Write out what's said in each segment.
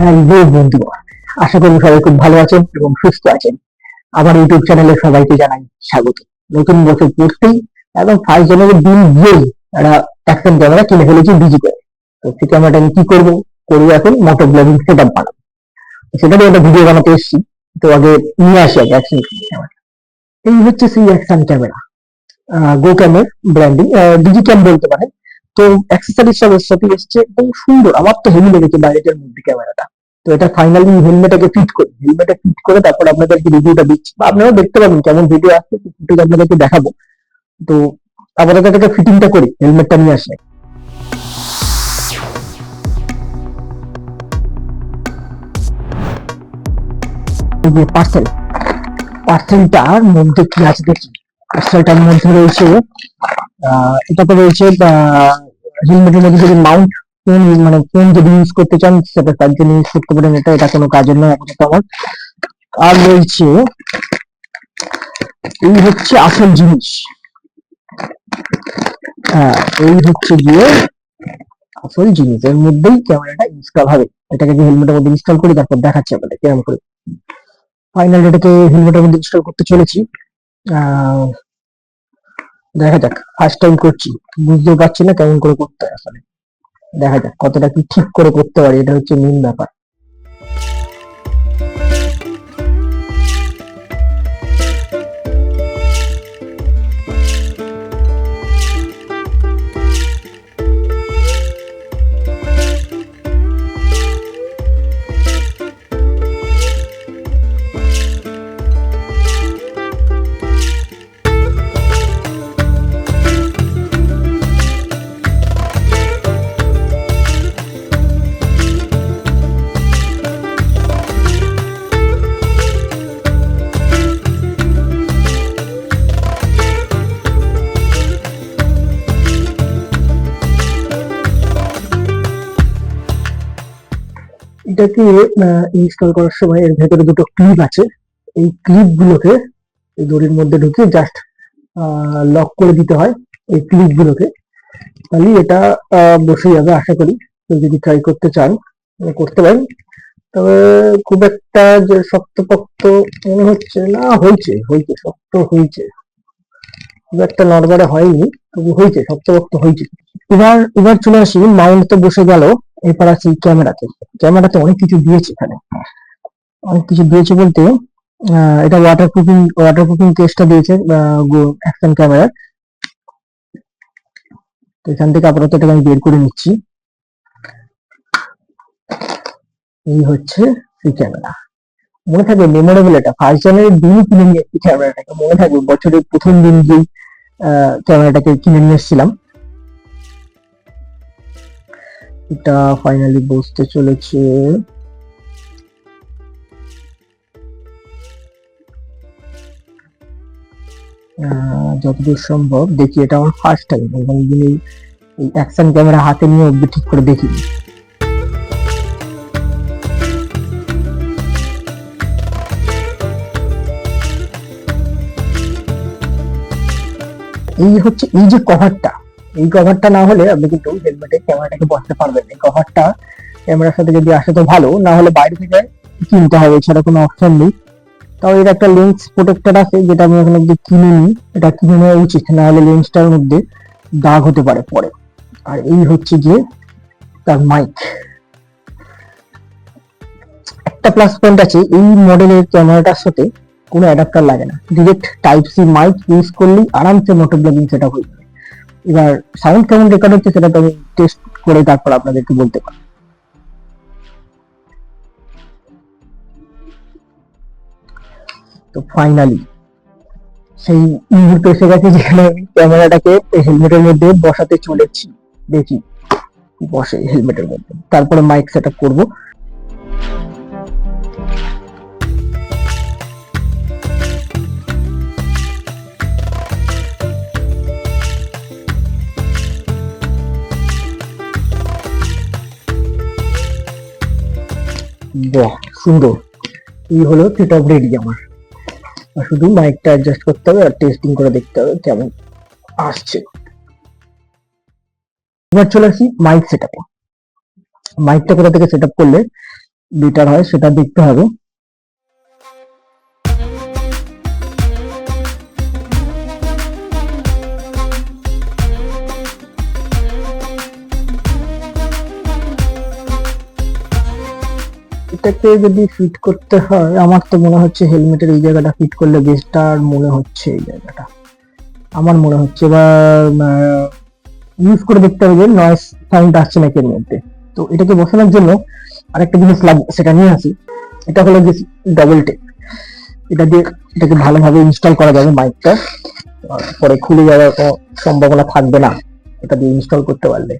Hello বন্ধুরা আশা করি সবাই খুব ভালো আছেন এবং সুস্থ আছেন। আমার ইউটিউব চ্যানেলে সবাইকে জানাই স্বাগত। নতুন বছর পড়তেই এবং ফার্স্ট জানুয়ারির দিন গিয়েই একটা অ্যাকশন ক্যামেরা কিনে ফেলেছি ডিজি করে। তো সেই ক্যামেরাটা আমি কি করব? করব এখন মোটর ব্লগিং সেট আপ বানাবো সেটারই একটা ভিডিও বানাতে এসেছি। তো আগে নিয়ে আসি আগে অ্যাকশন ক্যামেরা এই হচ্ছে সেই action camera go ক্যামের branding digi cam বলতে পারেন। তো অ্যাক্সেসরিজ সব সাথে এসছে। একদম সুন্দর। আমার তো হেভি লেগেছে বাইরেটার মধ্যে ক্যামেরাটা তো এটা ফাইনালি হেলমেটাকে ফিট করি হেলমেটে ফিট করে তারপর আপনাদেরকে রিভিউটা দিচ্ছি। বা আপনারাও দেখতে পাবেন কেমন ভিডিও আসছে ফুটেজ আপনাদেরকে দেখাবো। তো আপাতত এটাকে ফিটিংটা করি হেলমেটটা নিয়ে আসলে। যে পার্সেল পার্সেলটার মধ্যে কি আছে দেখি পার্সেলটার মধ্যে রয়েছে আহ, এটাতে রয়েছে হেলমেটের মধ্যে যদি মাউন্ট ফোন মানে ফোন যদি ইউজ করতে চান সেটা তার জন্য ইউজ করতে পারেন, এটা এটা কোনো কাজের নয়, আপাতত আমার। আর রয়েছে, এই হচ্ছে আসল জিনিস। হ্যাঁ এই হচ্ছে গিয়ে আসল জিনিস। এর মধ্যেই ক্যামেরাটা ইনস্টল হবে। এটাকে যে হেলমেটের মধ্যে ইনস্টল করি, তারপর দেখাচ্ছি আপনাদের কেমন করে। ফাইনাল এটাকে হেলমেটের মধ্যে ইনস্টল করতে চলেছি। দেখা যাক ফার্স্ট টাইম করছি। বুঝতেও পারছি না কেমন করে করতে হয় আসলে। দেখা যাক কতটা কি ঠিক করে করতে পারি এটা হচ্ছে মেন ব্যাপার। এটাকে ইনস্টল করার সময় এর ভেতরে দুটো ক্লিপ আছে। এই ক্লিপ গুলোকে এই দড়ির মধ্যে ঢুকিয়ে জাস্ট লক করে দিতে হয় এই ক্লিপ গুলোকে। তাহলে এটা বসে যাবে আশা করি। যদি ট্রাই করতে চান করতে পারেন। তবে খুব একটা যে শক্তপোক্ত মনে হচ্ছে না, হয়েছে হয়েছে, শক্ত হয়েছে। খুব একটা নড়বড়ে হয়নি, তবু হয়েছে, শক্তপোক্ত হয়েছে। এবার এবার চলে আসি মাউন্ট তো বসে গেল। এরপর আসি ক্যামেরাতে। ক্যামেরাতে অনেক কিছু দিয়েছে এখানে। অনেক কিছু দিয়েছে বলতে এটা ওয়াটার প্রুফিং ওয়াটার প্রুফিং কেসটা দিয়েছে অ্যাকশন ক্যামেরার তো এখান থেকে আপাতত এটাকে আমি বের করে নিচ্ছি। এই হচ্ছে সেই ক্যামেরা। মনে থাকবে মেমোরেবল এটা। ফার্স্ট জানুয়ারির দিনই কিনে নিয়ে ক্যামেরাটাকে মনে থাকবে বছরের প্রথম দিন যেই ক্যামেরাটাকে কিনে নিয়ে এসেছিলাম। এটা ফাইনালি বসতে চলেছে। যতদূর সম্ভব দেখি এটা আমার ফার্স্ট টাইম এবং এই অ্যাকশন ক্যামেরা হাতে নিয়ে অব্দি ঠিক করে দেখিনি। এই হচ্ছে, এই যে কভারটা এই কভারটা না হলে আপনি কিন্তু হেলমেটে ক্যামেরাটাকে বসতে পারবেন এই কভারটা ক্যামেরার সাথে যদি আসে তো ভালো, না হলে বাইরে থেকে কিনতে হবে, এছাড়া কোনো অপশন নেই। তাও এর একটা লেন্স প্রোটেক্টর আছে, যেটা আমি এখন অব্দি কিনে নিই এটা কিনে নেওয়া উচিত, না হলে লেন্সটার মধ্যে দাগ হতে পারে পরে। আর এই হচ্ছে গিয়ে তার মাইক একটা প্লাস পয়েন্ট আছে, এই মডেলের ক্যামেরাটার সাথে কোনো অ্যাডাপ্টার লাগে না। Direct type C mic use করলেই আরামসে মোটর ব্লগিং সেটা হয়ে এবার সাউন্ড কেমন রেকর্ড হচ্ছে সেটা তো আমি টেস্ট করে তারপর আপনাদেরকে বলতে পারি তো ফাইনালি সেই মুহূর্ত এসে গেছে যেখানে আমি ক্যামেরাটাকে হেলমেটের মধ্যে বসাতে চলেছি। দেখি বসে হেলমেটের মধ্যে। তারপরে মাইক সেট আপ করব। বাহ সুন্দর। এই হলো সেটআপ রেডি আমার। আর শুধু মাইকটা অ্যাডজাস্ট করতে হবে আর টেস্টিং করে দেখতে হবে কেমন আসছে। এবার চলে আসি মাইক সেট আপে মাইকটা কোথা থেকে সেট করলে বেটার হয় সেটা দেখতে হবে। এটাকে যদি ফিট করতে হয়, আমার তো মনে হচ্ছে হেলমেটের এই জায়গাটা ফিট করলে বেস্টার মনে হচ্ছে এই জায়গাটা। আমার মনে হচ্ছে এবার ইউজ করে দেখতে হবে যে নয়েস সাউন্ড আসছে নাকি এর মধ্যে। তো এটাকে বসানোর জন্য আরেকটা জিনিস লাগবে সেটা নিয়ে আসি। এটা হলো যে ডবল টেপ এটা দিয়ে এটাকে ভালোভাবে ইনস্টল করা যাবে মাইকটা পরে খুলে যাওয়ার সম্ভাবনা থাকবে না। এটা দিয়ে ইনস্টল করতে পারলে।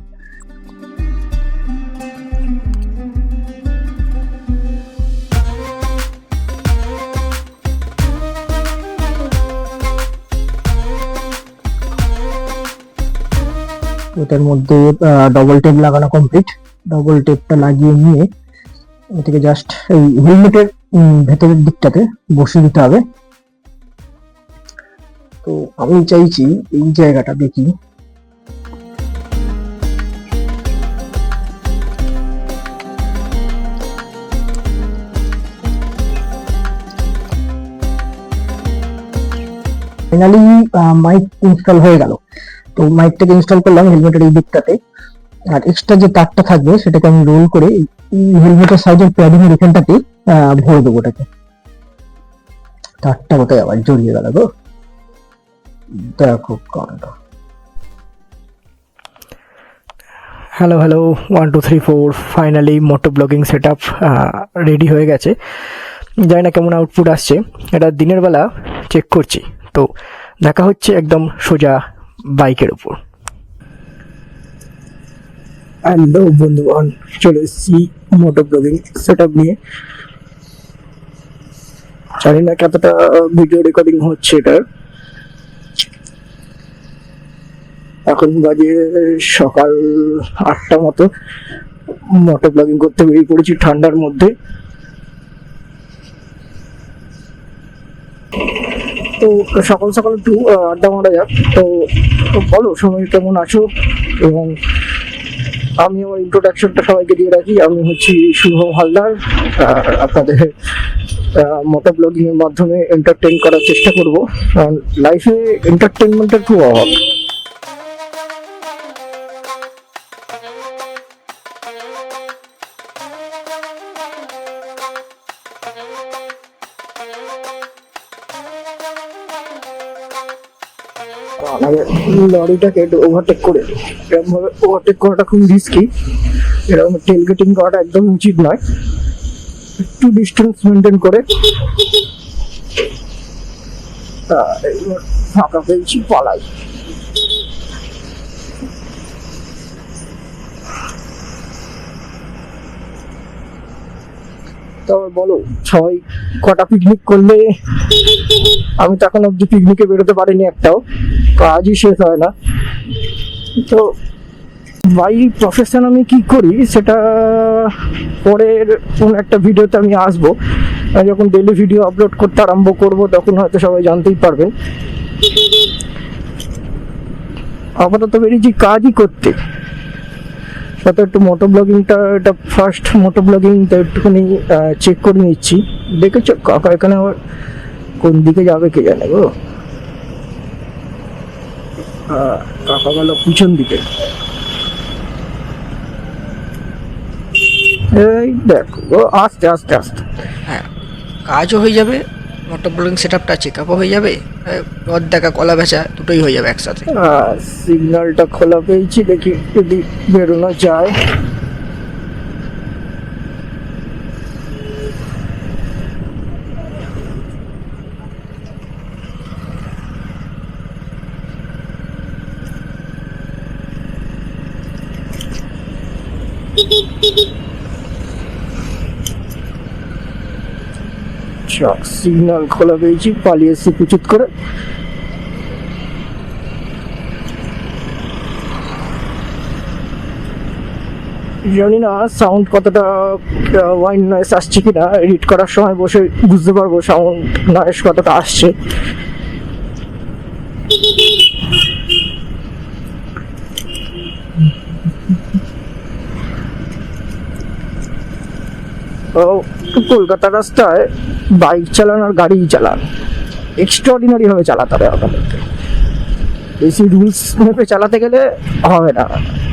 এটার মধ্যে ডবল টেপ লাগানো কমপ্লিট ডবল টেপটা লাগিয়ে নিয়ে এটাকে জাস্ট এই হেলমেটের ভেতরের দিকটাতে বসিয়ে দিতে হবে। তো আমি চাইছি এই জায়গাটা দেখি। ফাইনালি মাইক ইনস্টল হয়ে গেল। তো মাইকটাকে ইনস্টল করলাম হেলমেটের এই দিকটাতে। আর এক্সট্রা যে তারটা থাকবে, সেটাকে আমি রোল করে হেলমেটের সাইজের প্যাডিং এর এখানটাতে ভরে দেবো ওটাকে। তারটা কোথায় আবার? জড়িয়ে গেল গো। দেখো কাণ্ড hello hello one two three four finally moto blogging set up ready হয়ে গেছে। জানি না কেমন আউটপুট আসছে। এটা দিনের বেলা চেক করছি। তো দেখা হচ্ছে একদম সোজা বাইকের উপর। হ্যালো বন্ধুগণ চলে এসেছি ব্লগিং সেট নিয়ে। জানি না কতটা ভিডিও রেকর্ডিং হচ্ছে এটার এখন বাজে সকাল আটটা মতো। মোটো ব্লগিং করতে বেরিয়ে পড়েছি ঠান্ডার মধ্যে। তো সকাল সকাল একটু আড্ডা মারা যাক। তো বলো সময় কেমন আছো? এবং আমি আমার ইন্ট্রোডাকশনটা সবাইকে দিয়ে রাখি। আমি হচ্ছি শুভ হালদার। আপনাদের মোটা ব্লগিং এর মাধ্যমে এন্টারটেইন করার চেষ্টা করব। লাইফে এন্টারটেনমেন্টের খুব অভাব। লরিটাকে ওভারটেক করে এরকম ভাবে ওভারটেক করাটা খুব রিস্কি এরকম টেল গেটিং করাটা একদম উচিত নয়। একটু ডিস্টেন্স মেনটেন করে। ফাঁকা পেয়েছি, পালাই। তবে বলো, সবাই কটা পিকনিক করলে? আমি তো এখন অব্দি পিকনিকে বেরোতে পারিনি একটাও কাজই শেষ হয় না। তো বাই প্রফেশন আমি কি করি, সেটা পরের কোন একটা ভিডিওতে আমি আসব। যখন ডেলি ভিডিও আপলোড করতে আরম্ভ করব, তখন হয়তো সবাই জানতেই পারবে আপাতত বেরিয়েছি কাজই করতে। সাথে একটু মোটো ব্লগিংটা এটা ফার্স্ট মোটো ব্লগিংটা একটুখানি চেক করে নিচ্ছি। দেখেছ? কাকা এখানে আবার কোন দিকে যাবে কে জানে গো? কাকা গেল পিছন দিকে। এই দেখো আস্তে আস্তে আস্তে। হ্যাঁ কাজও হয়ে যাবে মোটর ব্লগিং সেট আপটা চেক আপও হয়ে যাবে আহ, রদ দেখা কলা বেচা দুটোই হয়ে যাবে একসাথে। সিগন্যালটা খোলা পেয়েছি দেখি যদি বেরোনো যায়। সিগন্যাল খোলা পেয়েছি, পালিয়ে এসছি কুচিত করে। জানি না সাউন্ড কতটা ওয়াইন নয়েস আসছে কিনা এডিট করার সময় বসে বুঝতে পারব সাউন্ড নয়েস কতটা আসছে। ও কলকাতা রাস্তায় বাইক চালান আর গাড়ি চালান। এক্সট্রাঅর্ডিনারি ভাবে চালাতে হবে আপনাদেরকে। বেশি রুলস মেপে চালাতে গেলে হবে না।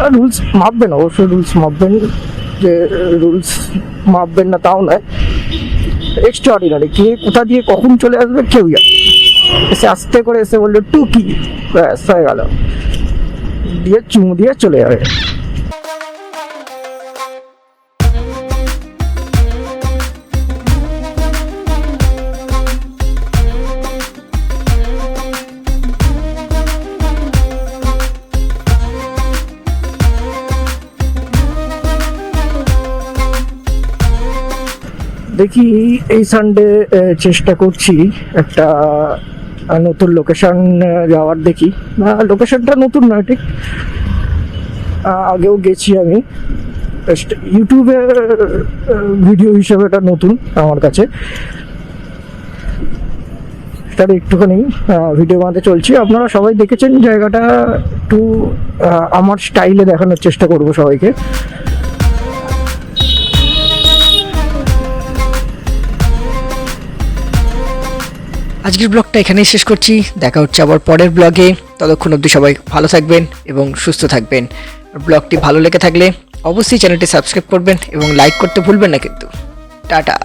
রুলস মাপবেন, অবশ্যই রুলস মাপবেন। যে রুলস মাপবেন না তাও নয়। এক্সট্রাঅর্ডিনারি কে কোথা দিয়ে কখন চলে আসবে কেউ জানে এসে আস্তে করে এসে বলল, টুকি। ব্যাস, হয়ে গেল। দিয়ে চুমু দিয়ে চলে যাবে। দেখি এই সানডে চেষ্টা করছি একটা নতুন লোকেশন যাওয়ার দেখি। লোকেশনটা নতুন নয়, ঠিক? আগেও গেছি আমি। ইউটিউবে ভিডিও হিসেবে এটা নতুন আমার কাছে। তার একটুখানি ভিডিও বানাতে চলছি। আপনারা সবাই দেখেছেন জায়গাটা একটু আমার স্টাইলে দেখানোর চেষ্টা করব সবাইকে। আজকের ব্লগটা এখানেই শেষ করছি। দেখা হচ্ছে আবার পরের ব্লগে। ততক্ষণ অবধি সবাই ভালো থাকবেন এবং সুস্থ থাকবেন। ব্লগটি ভালো লেগে থাকলে অবশ্যই চ্যানেলটি সাবস্ক্রাইব করবেন এবং লাইক করতে ভুলবেন না কিন্তু। টাটা।